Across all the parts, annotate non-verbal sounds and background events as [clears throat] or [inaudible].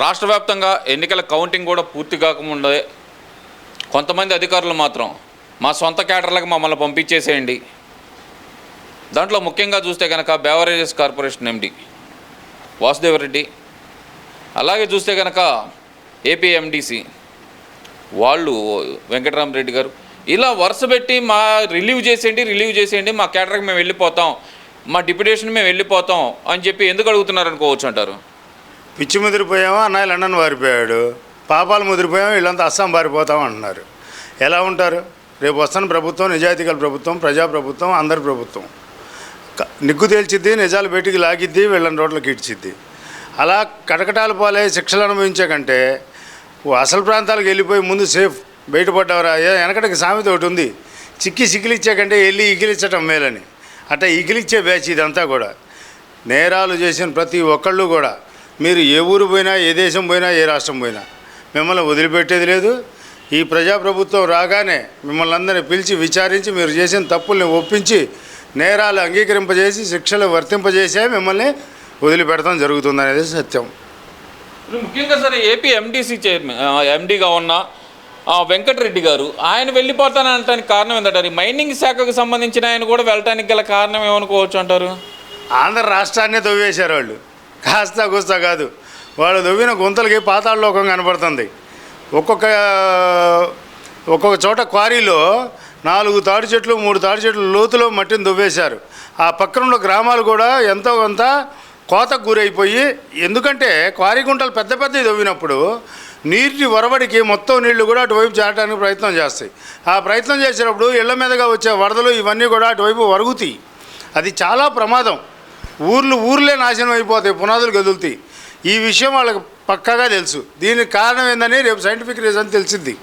రాష్ట్ర వ్యాప్తంగా ఎన్నికల కౌంటింగ్ కూడా పూర్తి కాకముందే కొంతమంది అధికారులు మాత్రం మా సొంత క్యాటర్లకు మమ్మల్ని పంపించేసేయండి. దాంట్లో ముఖ్యంగా చూస్తే కనుక బేవరేజెస్ కార్పొరేషన్ ఎండి వాసుదేవరెడ్డి. అలాగే చూస్తే కనుక ఏపీ ఎండిసి వాళ్ళు వెంకటరామరెడ్డి గారు. ఇలా వరుస పెట్టి మా రిలీవ్ చేసేయండి రిలీవ్ చేసేయండి మా క్యాటర్కి మేము వెళ్ళిపోతాం మా డిప్యుటేషన్ మేము వెళ్ళిపోతాం అని చెప్పి ఎందుకు అడుగుతున్నారు అనుకోవచ్చు అంటారు? పిచ్చి ముదిరిపోయామో? అన్నయ్య లండన్ పారిపోయాడు. పాపాలు ముదిరిపోయామో? వీళ్ళంతా అస్సాం పారిపోతాం అంటున్నారు. ఎలా ఉంటారు? రేపు వస్తున్న ప్రభుత్వం నిజాయితీ గల ప్రభుత్వం ప్రజా ప్రభుత్వం అందరి ప్రభుత్వం. నిగ్గు తేల్చిద్ది నిజాలు బయటికి లాగిద్ది వీళ్ళని రోడ్లకు ఇడ్చిద్ది అలా కటకటాలు పోలే శిక్షలు అనుభవించే కంటే అసలు ప్రాంతాలకు వెళ్ళిపోయి ముందు సేఫ్ బయటపడ్డవరా? వెనకటికి సామెత ఒకటి ఉంది. చిక్కి సిక్కిలిచ్చే కంటే వెళ్ళి ఇగిలిచ్చటం మేలని. అట్లా ఇగిలిచ్చే బ్యాచ్ ఇదంతా కూడా. నేరాలు చేసిన ప్రతి ఒక్కళ్ళు కూడా మీరు ఏ ఊరు పోయినా ఏ దేశం పోయినా ఏ రాష్ట్రం పోయినా మిమ్మల్ని వదిలిపెట్టేది లేదు. ఈ ప్రజాప్రభుత్వం రాగానే మిమ్మల్ని అందరినీ పిలిచి విచారించి మీరు చేసిన తప్పుల్ని ఒప్పించి నేరాలు అంగీకరింపజేసి శిక్షలు వర్తింపజేసే మిమ్మల్ని వదిలిపెడతాం జరుగుతుంది అనేది సత్యం ముఖ్యంగా సరే ఏపీ ఎండిసి చైర్మన్ ఎండిగా ఉన్న వెంకటరెడ్డి గారు ఆయన వెళ్ళిపోతానంటానికి కారణం ఏంటంటారు ఈ మైనింగ్ శాఖకు సంబంధించిన ఆయన కూడా వెళ్ళటానికి గల కారణం ఏమనుకోవచ్చు అంటారు? ఆంధ్ర రాష్ట్రాన్నే తవ్వేశారు వాళ్ళు. కాస్త కూస్తా కాదు. వాళ్ళు తవ్విన గుంతలకి పాతాళ లోకం కనపడుతుంది. ఒక్కొక్క ఒక్కొక్క చోట క్వారీలో నాలుగు తాడి చెట్లు మూడు తాడి చెట్లు లోతులో మట్టిని దువ్వేశారు. ఆ పక్కనున్న గ్రామాలు కూడా ఎంతో కొంత కోతకు గురైపోయి ఎందుకంటే క్వారీ గుంటలు పెద్ద పెద్దవి తవ్వినప్పుడు నీటి వరవడికి మొత్తం నీళ్ళు కూడా అటువైపు చేరడానికి ప్రయత్నం చేస్తాయి. ఆ ప్రయత్నం చేసినప్పుడు ఇళ్ళ మీదగా వచ్చే వరదలు ఇవన్నీ కూడా అటువైపు వరుగుతాయి. అది చాలా ప్రమాదం. ఊర్లు ఊర్లే నాశనం అయిపోతాయి పునాదులు కదులుతాయి ఈ విషయం వాళ్ళకి పక్కాగా తెలుసు. దీనికి కారణం ఏందని రేపు సైంటిఫిక్ రీజన్ తెలిసింది.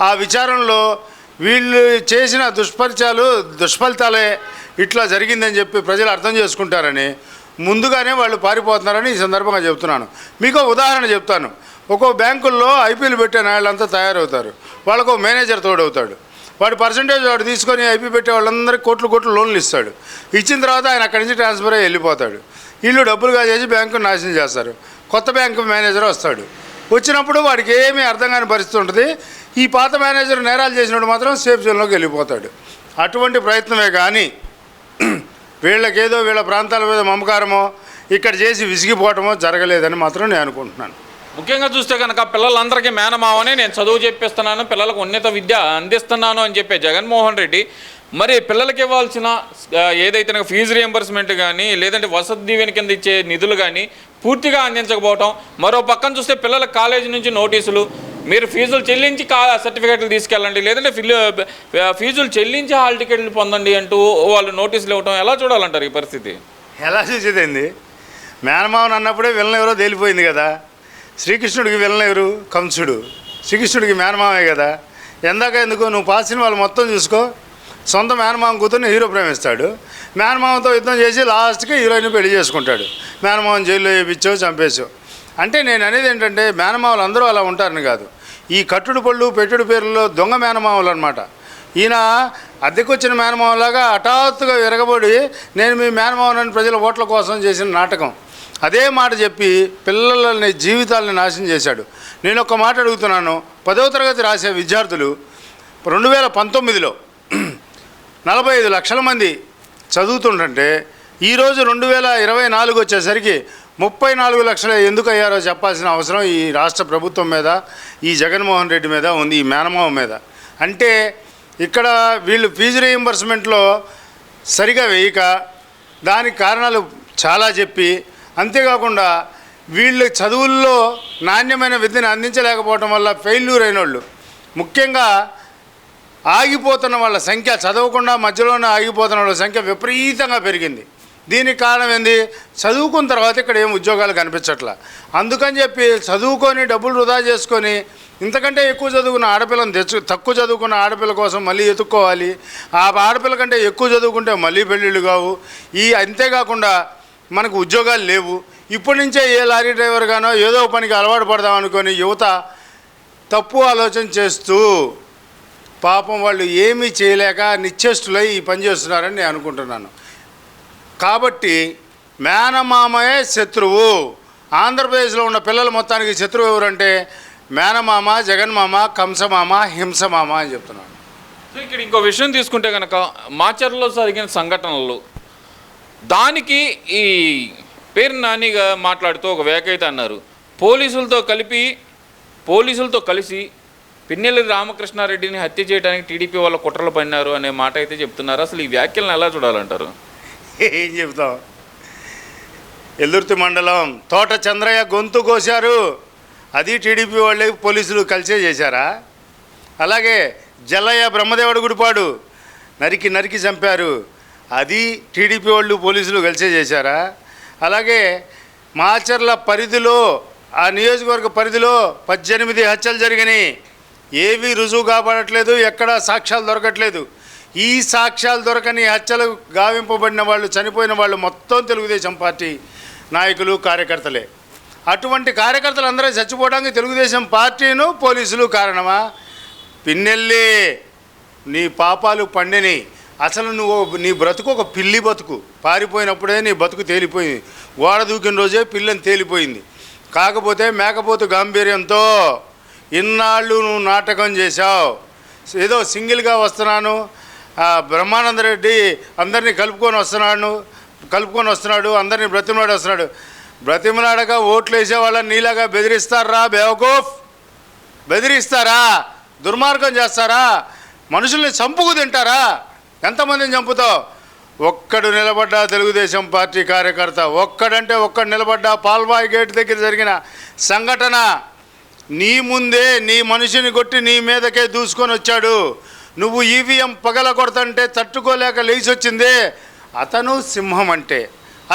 ఆ విచారంలో వీళ్ళు చేసిన దుష్పరిచాలు దుష్ఫలితాలే ఇట్లా జరిగిందని చెప్పి ప్రజలు అర్థం చేసుకుంటారని ముందుగానే వాళ్ళు పారిపోతున్నారని ఈ సందర్భంగా చెప్తున్నాను మీకు ఉదాహరణ చెప్తాను. ఒక్కో బ్యాంకుల్లో ఐపీఎల్ పెట్టే వాళ్ళంతా తయారవుతారు. వాళ్ళకు మేనేజర్ తోడవుతాడు. వాడు పర్సంటేజ్ వాడు తీసుకొని ఐపీ పెట్టే వాళ్ళందరికీ కోట్లు కోట్లు లోన్లు ఇస్తాడు. ఇచ్చిన తర్వాత ఆయన అక్కడి నుంచి ట్రాన్స్ఫర్ అయ్యి వెళ్ళిపోతాడు. వీళ్ళు డబ్బులుగా చేసి బ్యాంకు నాశనం చేస్తారు. కొత్త బ్యాంకు మేనేజర్ వస్తాడు. వచ్చినప్పుడు వాడికి ఏమీ అర్థం కాని పరిస్థితి ఉంటుంది. ఈ పాత మేనేజర్ నేరాలు చేసినప్పుడు మాత్రం సేఫ్ జోన్లోకి వెళ్ళిపోతాడు. అటువంటి ప్రయత్నమే కానీ [clears throat] వీళ్ళకేదో వీళ్ళ ప్రాంతాల మీద మమకారమో ఇక్కడ చేసి విసిగిపోవటమో జరగలేదని మాత్రం నేను అనుకుంటున్నాను. ముఖ్యంగా చూస్తే కనుక పిల్లలందరికీ మేనమావని నేను చదువు చెప్పిస్తున్నాను పిల్లలకు ఉన్నత విద్య అందిస్తున్నాను అని చెప్పే జగన్మోహన్ రెడ్డి మరి పిల్లలకి ఇవ్వాల్సిన ఏదైతే ఫీజు రియంబర్స్మెంట్ కానీ లేదంటే వసతి దీవెన కింద ఇచ్చే నిధులు కానీ పూర్తిగా అందించకపోవటం మరో పక్కన చూస్తే పిల్లల కాలేజీ నుంచి నోటీసులు మీరు ఫీజులు చెల్లించి కా సర్టిఫికేట్లు తీసుకెళ్ళండి లేదంటే ఫిల్ ఫీజులు చెల్లించి హాల్ టికెట్లు పొందండి అంటూ వాళ్ళు నోటీసులు ఇవ్వటం ఎలా చూడాలంటారు ఈ పరిస్థితి? ఎలా చూసేదండి మేనమావన్ అన్నప్పుడే విలన్ ఎవరో తేలిపోయింది కదా. శ్రీకృష్ణుడికి వెళ్ళలేరు కంసుడు. శ్రీకృష్ణుడికి మేనమామే కదా. ఎందాక ఎందుకు నువ్వు పాసిన సినిమాలు మొత్తం చూసుకో. సొంత మేనమామ కూతుర్ని హీరో ప్రేమిస్తాడు. మేనమామతో యుద్ధం చేసి లాస్ట్కి హీరోయిన్ పెళ్ళి చేసుకుంటాడు. మేనమామని జైల్లో వేయించో చంపేసో అంటే నేను అనేది ఏంటంటే మేనమామలు అందరూ అలా ఉంటారని కాదు. ఈ కట్టుడు పళ్ళు పెట్టుడు పేర్లలో దొంగ మేనమామలు అనమాట ఈయన అద్దెకొచ్చిన మేనమామలాగా హఠాత్తుగా విరగబడి నేను మీ మేనమామని ప్రజల ఓట్ల కోసం చేసిన నాటకం. అదే మాట చెప్పి పిల్లలని జీవితాలను నాశనం చేశాడు. నేను ఒక మాట అడుగుతున్నాను. పదవ తరగతి రాసే విద్యార్థులు రెండు వేల పంతొమ్మిదిలో [clears throat] నలభై ఐదు లక్షల మంది చదువుతుంటే ఈరోజు రెండు వేల ఇరవై నాలుగు వచ్చేసరికి ముప్పై నాలుగు లక్షలు ఎందుకు అయ్యారో చెప్పాల్సిన అవసరం ఈ రాష్ట్ర ప్రభుత్వం మీద ఈ జగన్మోహన్ రెడ్డి మీద ఉంది ఈ మేనమావ మీద. అంటే ఇక్కడ వీళ్ళు ఫీజు రీయింబర్స్మెంట్లో సరిగా వేయక దానికి కారణాలు చాలా చెప్పి అంతేకాకుండా వీళ్ళు చదువుల్లో నాణ్యమైన విద్యను అందించలేకపోవటం వల్ల ఫెయిల్యూర్ అయిన వాళ్ళు ముఖ్యంగా ఆగిపోతున్న వాళ్ళ సంఖ్య చదవకుండా మధ్యలోనే ఆగిపోతున్న వాళ్ళ సంఖ్య విపరీతంగా పెరిగింది. దీనికి కారణం ఏంది? చదువుకున్న తర్వాత ఇక్కడ ఏం ఉద్యోగాలు కనిపించట్లా. అందుకని చెప్పి చదువుకొని డబ్బులు వృధా చేసుకొని ఇంతకంటే ఎక్కువ చదువుకున్న ఆడపిల్లని తెచ్చు తక్కువ చదువుకున్న ఆడపిల్ల కోసం మళ్ళీ ఎత్తుక్కోవాలి. ఆ ఆడపిల్ల కంటే ఎక్కువ చదువుకుంటే మళ్ళీ పెళ్ళిళ్ళు కావు. ఈ అంతేకాకుండా మనకు ఉద్యోగాలు లేవు. ఇప్పటి నుంచే ఏ లారీ డ్రైవర్ గానో ఏదో పనికి అలవాటు పడదాం అనుకొని యువత తప్పు ఆలోచన చేస్తూ పాపం వాళ్ళు ఏమీ చేయలేక నిశ్చేష్టులై ఈ పని చేస్తున్నారని నేను అనుకుంటున్నాను. కాబట్టి మేనమామయే శత్రువు. ఆంధ్రప్రదేశ్లో ఉన్న పిల్లలు మొత్తానికి శత్రువు ఎవరంటే మేనమామ జగన్మామ కంసమామ హింసమామ అని చెప్తున్నాను. సో ఇక్కడ ఇంకో విషయం తీసుకుంటే కనుక మాచర్లో జరిగిన సంఘటనలు దానికి ఈ పేరు నానిగా మాట్లాడుతూ ఒక వ్యాఖ్యత అన్నారు. పోలీసులతో కలిపి పోలీసులతో కలిసి పిన్నెల్లి రామకృష్ణారెడ్డిని హత్య చేయడానికి టీడీపీ వాళ్ళ కుట్రలు పడినారు అనే మాట అయితే చెప్తున్నారు. అసలు ఈ వ్యాఖ్యలను ఎలా చూడాలంటారు? ఏం చెప్తాం? ఎల్లుర్తి మండలం తోట చంద్రయ్య గొంతు కోశారు. అది టీడీపీ వాళ్ళే పోలీసులు కలిసే చేశారా? అలాగే జల్లయ్య బ్రహ్మదేవుడు గుడిపాడు నరికి నరికి చంపారు. అది టీడీపీ వాళ్ళు పోలీసులు కలిసే చేశారా? అలాగే మాచర్ల పరిధిలో ఆ నియోజకవర్గ పరిధిలో పద్దెనిమిది హత్యలు జరిగినాయి. ఏవి రుజువు కాబడట్లేదు ఎక్కడా సాక్ష్యాలు దొరకట్లేదు. ఈ సాక్ష్యాలు దొరకని హత్యలు గావింపబడిన వాళ్ళు చనిపోయిన వాళ్ళు మొత్తం తెలుగుదేశం పార్టీ నాయకులు కార్యకర్తలే. అటువంటి కార్యకర్తలు అందరూ చచ్చిపోవడానికి తెలుగుదేశం పార్టీను పోలీసులు కారణమా? పిన్నెల్లి నీ పాపాలు పండిని. అసలు నువ్వు నీ బ్రతుకు ఒక పిల్లి బతుకు. పారిపోయినప్పుడే నీ బతుకు తేలిపోయింది. ఓడ దూకిన రోజే పిల్లని తేలిపోయింది. కాకపోతే మేకపోతు గాంభీర్యంతో ఇన్నాళ్ళు నువ్వు నాటకం చేశావు. ఏదో సింగిల్గా వస్తున్నాను. బ్రహ్మానంద రెడ్డి అందరినీ కలుపుకొని వస్తున్నాడు. కలుపుకొని వస్తున్నాడు. అందరినీ బ్రతిమలాడి వస్తున్నాడు. బ్రతిమలాడగా ఓట్లు వేసే వాళ్ళని నీలాగా బెదిరిస్తారా బేవకూఫ్? బెదిరిస్తారా? దుర్మార్గం చేస్తారా? మనుషుల్ని చంపుకు తింటారా? ఎంతమందిని చంపుతావు? ఒక్కడు నిలబడ్డా తెలుగుదేశం పార్టీ కార్యకర్త ఒక్కడంటే ఒక్కడు నిలబడ్డా పాల్బాయ్ గేట్ దగ్గర జరిగిన సంఘటన. నీ ముందే నీ మనిషిని కొట్టి నీ మీదకే దూసుకొని వచ్చాడు. నువ్వు ఈవీఎం పగల కొడతంటే తట్టుకోలేక లేచి వచ్చిందే అతను సింహం అంటే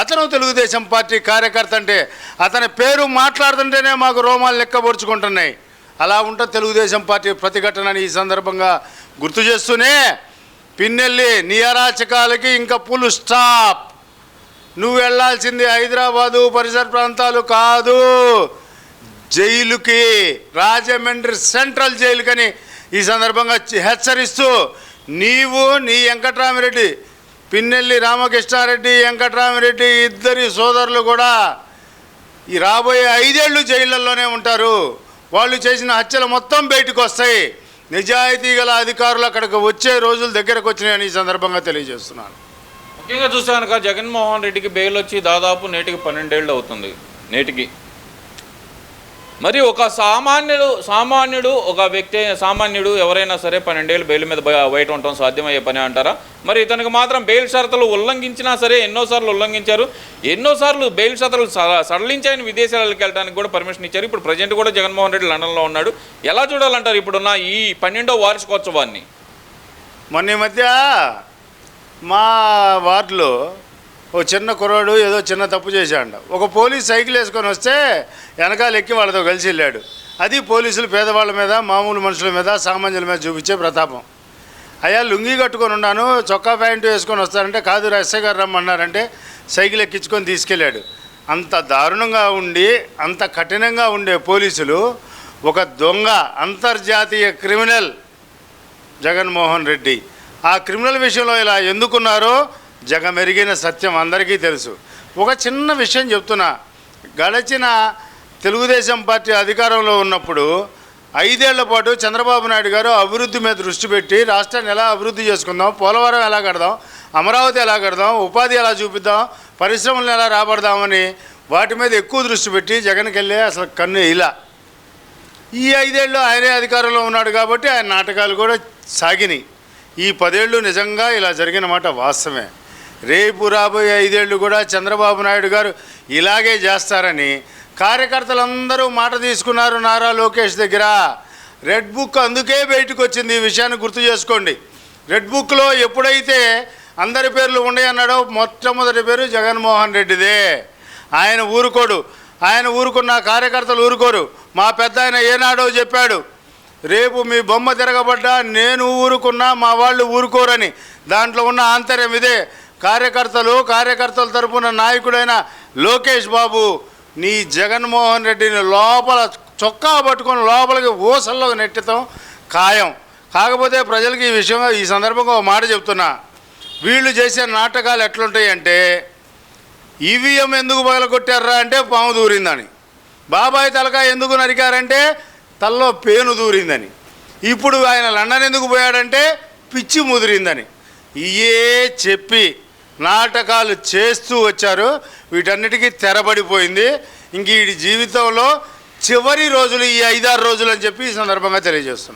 అతను తెలుగుదేశం పార్టీ కార్యకర్త అంటే అతని పేరు మాట్లాడుతుంటేనే మాకు రోమాలు లెక్కబొడుచుకుంటున్నాయి అలా ఉంటే తెలుగుదేశం పార్టీ ప్రతిఘటనని ఈ సందర్భంగా గుర్తు చేస్తూనే పిన్నెల్లి నీ అరాచకాలకి ఇంకా పులు స్టాప్ నువ్వు వెళ్ళాల్సింది హైదరాబాదు పరిసర ప్రాంతాలు కాదు. జైలుకి రాజమండ్రి సెంట్రల్ జైలుకని ఈ సందర్భంగా హెచ్చరిస్తూ నీవు నీ వెంకట్రామిరెడ్డి పిన్నెల్లి రామకృష్ణారెడ్డి వెంకట్రామిరెడ్డి ఇద్దరి సోదరులు కూడా ఈ రాబోయే ఐదేళ్ళు జైళ్ళల్లోనే ఉంటారు. వాళ్ళు చేసిన హత్యలు మొత్తం బయటకు వస్తాయి నిజాయితీ గల అధికారులు అక్కడికి వచ్చే రోజులు దగ్గరకు వచ్చినాయని ఈ సందర్భంగా తెలియజేస్తున్నాను. ముఖ్యంగా చూస్తే కనుక జగన్మోహన్ రెడ్డికి బెయిల్ వచ్చి దాదాపు నేటికి పన్నెండేళ్ళు అవుతుంది. నేటికి. మరి ఒక సామాన్యుడు సామాన్యుడు ఒక వ్యక్తి సామాన్యుడు ఎవరైనా సరే పన్నెండేళ్ళు బెయిల్ మీద బయట ఉండటం సాధ్యమయ్యే పని అంటారా? మరి ఇతనికి మాత్రం బెయిల్ షరతులు ఉల్లంఘించినా సరే ఎన్నోసార్లు ఉల్లంఘించారు. ఎన్నోసార్లు బెయిల్ షరతులు స- విదేశాలకు వెళ్ళడానికి కూడా పర్మిషన్ ఇచ్చారు. ఇప్పుడు ప్రజెంట్ కూడా జగన్మోహన్ రెడ్డి లండన్లో ఉన్నాడు. ఎలా చూడాలంటారు ఇప్పుడున్న ఈ పన్నెండో వార్షికోత్సవాన్ని? మొన్న ఈ మధ్య మా వార్డులో ఓ చిన్న కుర్రాడు ఏదో చిన్న తప్పు చేశాడు ఒక పోలీస్ సైకిల్ వేసుకొని వస్తే వెనకాల ఎక్కి వాళ్ళతో కలిసి వెళ్ళాడు. అది పోలీసులు పేదవాళ్ళ మీద మామూలు మనుషుల మీద సామాన్యుల మీద చూపించే ప్రతాపం. అయ్యా లుంగి కట్టుకొని ఉన్నాను చొక్కా ప్యాంటు వేసుకొని వస్తారంటే కాదు ఎస్ఐ గారు రమ్మన్నారంటే సైకిల్ ఎక్కించుకొని తీసుకెళ్ళాడు. అంత దారుణంగా ఉండి అంత కఠినంగా ఉండే పోలీసులు ఒక దొంగ అంతర్జాతీయ క్రిమినల్ జగన్మోహన్ రెడ్డి. ఆ క్రిమినల్ విషయంలో ఇలా ఎందుకున్నారో జగమెరిగిన సత్యం అందరికీ తెలుసు. ఒక చిన్న విషయం చెప్తున్నా. గడచిన తెలుగుదేశం పార్టీ అధికారంలో ఉన్నప్పుడు ఐదేళ్ళ పాటు చంద్రబాబు నాయుడు గారు అభివృద్ధి మీద దృష్టి పెట్టి రాష్ట్రాన్ని ఎలా అభివృద్ధి చేసుకుందాం పోలవరం ఎలా కడదాం అమరావతి ఎలా కడదాం ఉపాధి ఎలా చూపిద్దాం పరిశ్రమలను ఎలా రాబడదామని వాటి మీద ఎక్కువ దృష్టి పెట్టి జగన్కి వెళ్ళే అసలు కన్ను ఇలా. ఈ ఐదేళ్ళు ఆయనే అధికారంలో ఉన్నాడు కాబట్టి ఆయన నాటకాలు కూడా సాగినాయి. ఈ పదేళ్ళు నిజంగా ఇలా జరిగిన మాట వాస్తవమే. రేపు రాబోయే ఐదేళ్ళు కూడా చంద్రబాబు నాయుడు గారు ఇలాగే చేస్తారని కార్యకర్తలందరూ మాట తీసుకున్నారు నారా లోకేష్ దగ్గర. రెడ్ బుక్ అందుకే బయటకు వచ్చింది ఈ విషయాన్ని గుర్తు చేసుకోండి. రెడ్ బుక్లో ఎప్పుడైతే అందరి పేర్లు ఉన్నాయన్నాడో మొట్టమొదటి పేరు జగన్మోహన్ రెడ్డిదే. ఆయన ఊరుకోడు. ఆయన ఊరుకున్న కార్యకర్తలు ఊరుకోరు. మా పెద్ద ఆయన ఏనాడో చెప్పాడు రేపు మీ బొమ్మ తిరగబడ్డా నేను ఊరుకున్నా మా వాళ్ళు ఊరుకోరని. దాంట్లో ఉన్న ఆంతర్యం ఇదే. కార్యకర్తలు కార్యకర్తల తరపున నాయకుడైన లోకేష్ బాబు నీ జగన్మోహన్ రెడ్డిని లోపల చొక్కా పట్టుకొని లోపలికి ఊసల్లో నెట్టడం ఖాయం. కాకపోతే ప్రజలకి ఈ విషయం ఈ సందర్భంగా ఒక మాట చెప్తున్నా. వీళ్ళు చేసే నాటకాలు ఎట్లుంటాయి అంటే ఈవీఎం ఎందుకు పగలగొట్టారా అంటే పాము దూరిందని. బాబాయ్ తలకాయ ఎందుకు నరికారంటే తల్లో పేను దూరిందని. ఇప్పుడు ఆయన లండన్ ఎందుకు పోయాడంటే పిచ్చి ముదిరిందని. ఇయే చెప్పి నాటకాలు చేస్తూ వచ్చారు. వీటన్నిటికీ తెరబడిపోయింది. ఇంక ఈ జీవితంలో చివరి రోజులు ఈ ఐదారు రోజులు అని చెప్పి ఈ సందర్భంగా తెలియజేస్తున్నా.